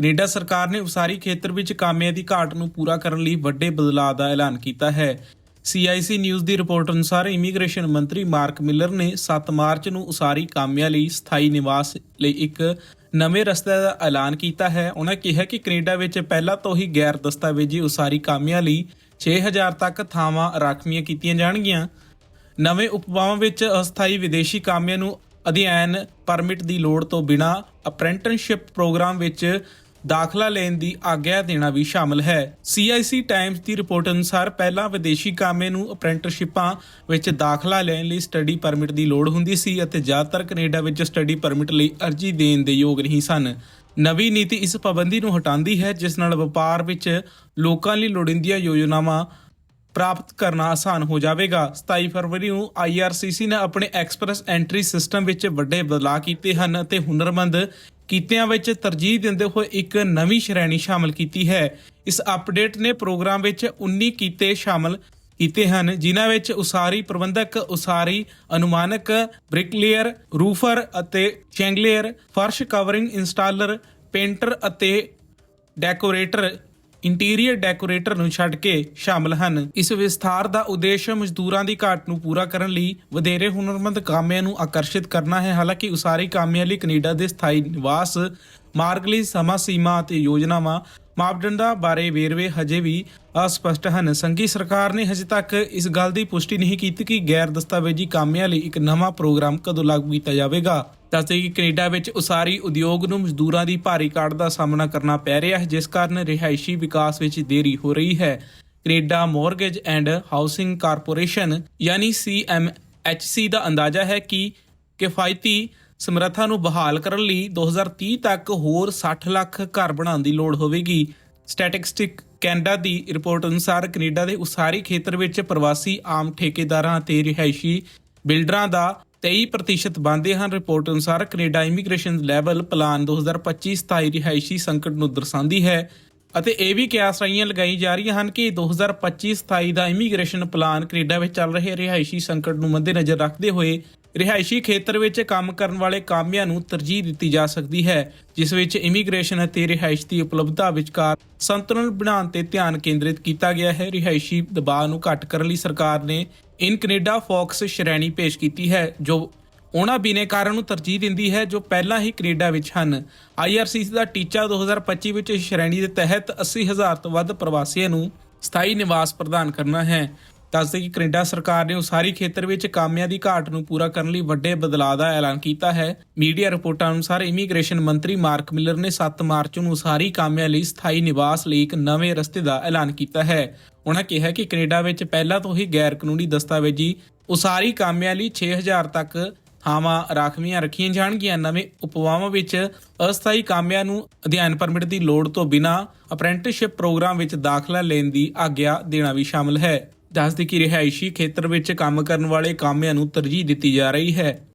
Canada ਸਰਕਾਰ ਨੇ ਉਸਾਰੀ ਖੇਤਰ ਵਿੱਚ ਕਾਮਿਆਂ ਦੀ ਘਾਟ ਨੂੰ ਪੂਰਾ ਕਰਨ ਲਈ ਵੱਡੇ ਬਦਲਾਅ ਦਾ ਐਲਾਨ ਕੀਤਾ ਹੈ। CIC ਨਿਊਜ਼ ਦੀ ਰਿਪੋਰਟ ਅਨੁਸਾਰ ਇਮੀਗ੍ਰੇਸ਼ਨ ਮੰਤਰੀ ਮਾਰਕ ਮਿਲਰ ਨੇ 7 ਮਾਰਚ ਨੂੰ ਉਸਾਰੀ ਕਾਮਿਆਂ ਲਈ ਸਥਾਈ ਨਿਵਾਸ ਲਈ ਇੱਕ ਨਵੇਂ ਰਸਤੇ ਦਾ ਐਲਾਨ ਕੀਤਾ ਹੈ। ਉਹਨਾਂ ਕਿਹਾ ਕਿ ਕੈਨੇਡਾ ਵਿੱਚ ਪਹਿਲਾਂ ਤੋਂ ਹੀ ਗੈਰ ਦਸਤਾਵੇਜ਼ੀ ਉਸਾਰੀ ਕਾਮਿਆਂ ਲਈ 6000 ਤੱਕ ਥਾਵਾਂ ਰਾਖਵੀਆਂ ਕੀਤੀਆਂ ਜਾਣਗੀਆਂ। ਨਵੇਂ ਉਪਵਾਵਾਂ ਵਿੱਚ ਅਸਥਾਈ ਵਿਦੇਸ਼ੀ ਕਾਮਿਆਂ ਨੂੰ ਅਧਿਐਨ ਪਰਮਿਟ ਦੀ ਲੋੜ ਤੋਂ ਬਿਨਾ ਅਪ੍ਰੈਂਟਿਸਸ਼ਿਪ ਪ੍ਰੋਗਰਾਮ ਵਿੱਚ ਦਾਖਲਾ ਲੈਣ ਦੀ ਆਗਿਆ ਦੇਣਾ ਵੀ ਸ਼ਾਮਲ ਹੈ। CIC ਟਾਈਮਜ਼ ਦੀ ਰਿਪੋਰਟ ਅਨੁਸਾਰ ਪਹਿਲਾਂ ਵਿਦੇਸ਼ੀ ਕਾਮੇ ਨੂੰ ਅਪ੍ਰੈਂਟਿਸਸ਼ਿਪਾਂ ਵਿੱਚ ਦਾਖਲਾ ਲੈਣ ਲਈ ਸਟੱਡੀ ਪਰਮਿਟ ਦੀ ਲੋੜ ਹੁੰਦੀ ਸੀ ਅਤੇ ਜ਼ਿਆਦਾਤਰ ਕੈਨੇਡਾ ਵਿੱਚ ਸਟੱਡੀ ਪਰਮਿਟ ਲਈ ਅਰਜ਼ੀ ਦੇਣ ਦੇ ਯੋਗ ਨਹੀਂ ਸਨ। ਨਵੀਂ ਨੀਤੀ ਇਸ ਪਾਬੰਦੀ ਨੂੰ ਹਟਾਉਂਦੀ ਹੈ, ਜਿਸ ਨਾਲ ਵਪਾਰ ਵਿੱਚ ਲੋਕਾਂ ਲਈ ਲੋੜੀਂਦੀਆਂ ਯੋਜਨਾਵਾਂ ਪ੍ਰਾਪਤ ਕਰਨਾ ਆਸਾਨ ਹੋ ਜਾਵੇਗਾ। 27 ਫਰਵਰੀ ਨੂੰ IRCC ਨੇ ਆਪਣੇ ਐਕਸਪ੍ਰੈਸ ਐਂਟਰੀ ਸਿਸਟਮ ਵਿੱਚ ਵੱਡੇ ਬਦਲਾਅ ਕੀਤੇ ਹਨ ਅਤੇ ਹੁਨਰਮੰਦ ਕਿੱਤਿਆਂ ਵਿੱਚ ਤਰਜੀਹ ਦਿੰਦੇ ਹੋਏ ਇੱਕ ਨਵੀਂ ਸ਼੍ਰੇਣੀ ਸ਼ਾਮਲ ਕੀਤੀ ਹੈ। ਇਸ ਅਪਡੇਟ ਨੇ ਪ੍ਰੋਗਰਾਮ ਵਿੱਚ 19 ਕੀਤੇ ਸ਼ਾਮਲ ਕੀਤੇ ਹਨ, ਜਿਨ੍ਹਾਂ ਵਿੱਚ ਉਸਾਰੀ ਪ੍ਰਬੰਧਕ, ਉਸਾਰੀ ਅਨੁਮਾਨਕ, ਬ੍ਰਿਕਲੇਅਰ, ਰੂਫਰ ਅਤੇ ਚੈਂਗਲੇਅਰ, ਫਰਸ਼ ਕਵਰਿੰਗ ਇੰਸਟਾਲਰ, ਪੇਂਟਰ ਅਤੇ ਡੈਕੋਰੇਟਰ ਇੰਟੀਰੀਅਰ ਡੈਕੋਰੇਟਰ ਨੂੰ ਛੱਡ ਕੇ ਸ਼ਾਮਲ ਹਨ। ਇਸ ਵਿਸਥਾਰ ਦਾ ਉਦੇਸ਼ ਮਜ਼ਦੂਰਾਂ ਦੀ ਘਾਟ ਨੂੰ ਪੂਰਾ ਕਰਨ ਲਈ ਵਧੇਰੇ ਹੁਨਰਮੰਦ ਕਾਮਿਆਂ ਨੂੰ ਆਕਰਸ਼ਿਤ ਕਰਨਾ ਹੈ। ਹਾਲਾਂਕਿ ਉਸਾਰੀ ਕਾਮਿਆਂ ਲਈ ਕੈਨੇਡਾ ਦੇ ਸਥਾਈ ਨਿਵਾਸ, ਮਾਰਗ ਲਈ ਸਮਾਂ ਸੀਮਾ ਅਤੇ ਯੋਜਨਾਵਾਂ ਮਾਪਦੰਡਾਂ ਬਾਰੇ ਵੇਰਵੇ ਹਜੇ ਵੀ ਅਸਪਸ਼ਟ ਹਨ। ਸੰਘੀ ਸਰਕਾਰ ਨੇ ਹਜੇ ਤੱਕ ਇਸ ਗੱਲ ਦੀ ਪੁਸ਼ਟੀ ਨਹੀਂ ਕੀਤੀ ਕਿ ਗੈਰ ਦਸਤਾਵੇਜ਼ੀ ਕਾਮਿਆਂ ਲਈ ਇੱਕ ਨਵਾਂ ਪ੍ਰੋਗਰਾਮ ਕਦੋਂ ਲਾਗੂ ਕੀਤਾ ਜਾਵੇਗਾ। ਦੱਸਦੇ ਕਿ ਕੈਨੇਡਾ ਵਿੱਚ ਉਸਾਰੀ ਉਦਯੋਗ ਨੂੰ ਮਜ਼ਦੂਰਾਂ ਦੀ ਭਾਰੀ ਕਾਢ ਦਾ ਸਾਹਮਣਾ ਕਰਨਾ ਪੈ ਰਿਹਾ ਹੈ, ਜਿਸ ਕਾਰਨ ਰਿਹਾਇਸ਼ੀ ਵਿਕਾਸ ਵਿੱਚ ਦੇਰੀ ਹੋ ਰਹੀ ਹੈ। Canada mortgage and housing corporation ਯਾਨੀ CMHC ਦਾ ਅੰਦਾਜ਼ਾ ਹੈ ਕਿ ਕਿਫਾਇਤੀ ਸਮਰੱਥਾ ਨੂੰ ਬਹਾਲ ਕਰਨ ਲਈ 2030 ਤੱਕ ਹੋਰ 60 ਲੱਖ ਘਰ ਬਣਾਉਣ ਦੀ ਲੋੜ ਹੋਵੇਗੀ। ਸਟੈਟਿਸਟਿਕ ਕੈਨੇਡਾ ਦੀ ਰਿਪੋਰਟ ਅਨੁਸਾਰ ਕੈਨੇਡਾ ਦੇ ਉਸਾਰੀ ਖੇਤਰ ਵਿੱਚ ਪ੍ਰਵਾਸੀ ਆਮ ਠੇਕੇਦਾਰਾਂ ਅਤੇ ਰਿਹਾਇਸ਼ੀ ਬਿਲਡਰਾਂ ਦਾ 23% ਬਣਦੇ ਹਨ। ਰਿਪੋਰਟ ਅਨੁਸਾਰ ਕੈਨੇਡਾ ਇਮੀਗ੍ਰੇਸ਼ਨ ਲੈਵਲ ਪਲਾਨ 2025 ਸਥਾਈ ਰਿਹਾਇਸ਼ੀ ਸੰਕਟ ਨੂੰ ਦਰਸਾਉਂਦੀ ਹੈ ਅਤੇ ਇਹ ਵੀ ਕਿਆਸ ਰਾਈਆਂ ਲਗਾਈ ਜਾ ਰਹੀਆਂ ਹਨ ਕਿ 2025 ਸਥਾਈ ਦਾ ਇਮੀਗ੍ਰੇਸ਼ਨ ਪਲਾਨ ਕੈਨੇਡਾ ਵਿੱਚ ਚੱਲ ਰਹੇ ਰਿਹਾਇਸ਼ੀ ਸੰਕਟ ਨੂੰ ਮੱਦੇਨਜ਼ਰ ਰੱਖਦੇ ਹੋਏ ਰਿਹਾਇਸ਼ੀ ਖੇਤਰ ਵਿੱਚ ਕੰਮ ਕਰਨ ਵਾਲੇ ਕਾਮਿਆਂ ਨੂੰ ਤਰਜੀਹ ਦਿੱਤੀ ਜਾ ਸਕਦੀ ਹੈ, ਜਿਸ ਵਿੱਚ ਇਮੀਗ੍ਰੇਸ਼ਨ ਅਤੇ ਰਿਹਾਇਸ਼ ਦੀ ਉਪਲਬਧਤਾ ਵਿਚਕਾਰ ਸੰਤੁਲਨ ਬਣਾਉਣ ਤੇ ਧਿਆਨ ਕੇਂਦਰਿਤ ਕੀਤਾ ਗਿਆ ਹੈ। ਰਿਹਾਇਸ਼ੀ ਦਬਾਅ ਨੂੰ ਘੱਟ ਕਰਨ ਲਈ ਸਰਕਾਰ ਨੇ ਇਨ ਕੈਨੇਡਾ ਫੌਕਸ ਸ਼੍ਰੇਣੀ ਪੇਸ਼ ਕੀਤੀ ਹੈ, ਜੋ ਉਹਨਾਂ ਬਿਨੇਕਾਰਾਂ ਨੂੰ ਤਰਜੀਹ ਦਿੰਦੀ ਹੈ, ਜੋ ਪਹਿਲਾਂ ਹੀ ਕੈਨੇਡਾ ਵਿੱਚ ਹਨ। IRCC ਦਾ ਟੀਚਾ 2025 ਵਿੱਚ ਇਸ ਸ਼੍ਰੇਣੀ ਦੇ ਤਹਿਤ 80000 ਤੋਂ ਵੱਧ ਪ੍ਰਵਾਸੀਆਂ ਨੂੰ ਸਥਾਈ ਨਿਵਾਸ ਪ੍ਰਦਾਨ ਕਰਨਾ ਹੈ। ਦੱਸਦੇ ਕਿ ਕੈਨੇਡਾ ਸਰਕਾਰ ਨੇ ਉਸਾਰੀ ਖੇਤਰ ਵਿੱਚ ਕਾਮਿਆਂ ਦੀ ਘਾਟ ਨੂੰ ਪੂਰਾ ਕਰਨ ਲਈ ਵੱਡੇ ਬਦਲਾਅ ਦਾ ਐਲਾਨ ਕੀਤਾ ਹੈ। ਮੀਡੀਆ ਰਿਪੋਰਟਾਂ ਅਨੁਸਾਰ ਇਮੀਗ੍ਰੇਸ਼ਨ ਮੰਤਰੀ ਮਾਰਕ ਮਿਲਰ ਨੇ 7 ਮਾਰਚ ਨੂੰ ਉਸਾਰੀ ਕਾਮਿਆਂ ਲਈ ਸਥਾਈ ਨਿਵਾਸ ਲਈ ਇੱਕ ਨਵੇਂ ਰਸਤੇ ਦਾ ਐਲਾਨ ਕੀਤਾ ਹੈ। ਉਹਨਾਂ ਕਿਹਾ ਕਿ ਕੈਨੇਡਾ ਵਿੱਚ ਪਹਿਲਾਂ ਤੋਂ ਹੀ ਗੈਰ ਕਾਨੂੰਨੀ ਦਸਤਾਵੇਜ਼ੀ ਉਸਾਰੀ ਕਾਮਿਆਂ ਲਈ 6000 ਤੱਕ ਥਾਵਾਂ ਰਾਖਵੀਆਂ ਰੱਖੀਆਂ ਜਾਣਗੀਆਂ। ਨਵੇਂ ਉਪਵਾਵਾਂ ਵਿੱਚ ਅਸਥਾਈ ਕਾਮਿਆਂ ਨੂੰ ਅਧਿਐਨ ਪਰਮਿਟ ਦੀ ਲੋੜ ਤੋਂ ਬਿਨਾਂ ਅਪ੍ਰੈਂਟਿਸਸ਼ਿਪ ਪ੍ਰੋਗਰਾਮ ਵਿੱਚ ਦਾਖਲਾ ਲੈਣ ਦੀ ਆਗਿਆ ਦੇਣਾ ਵੀ ਸ਼ਾਮਲ ਹੈ। ਦੱਸਦੀ ਕਿ ਰਿਹਾਇਸ਼ੀ ਖੇਤਰ ਵਿੱਚ ਕੰਮ ਕਰਨ ਵਾਲੇ ਕਾਮਿਆਂ ਨੂੰ ਤਰਜੀਹ ਦਿੱਤੀ ਜਾ ਰਹੀ ਹੈ।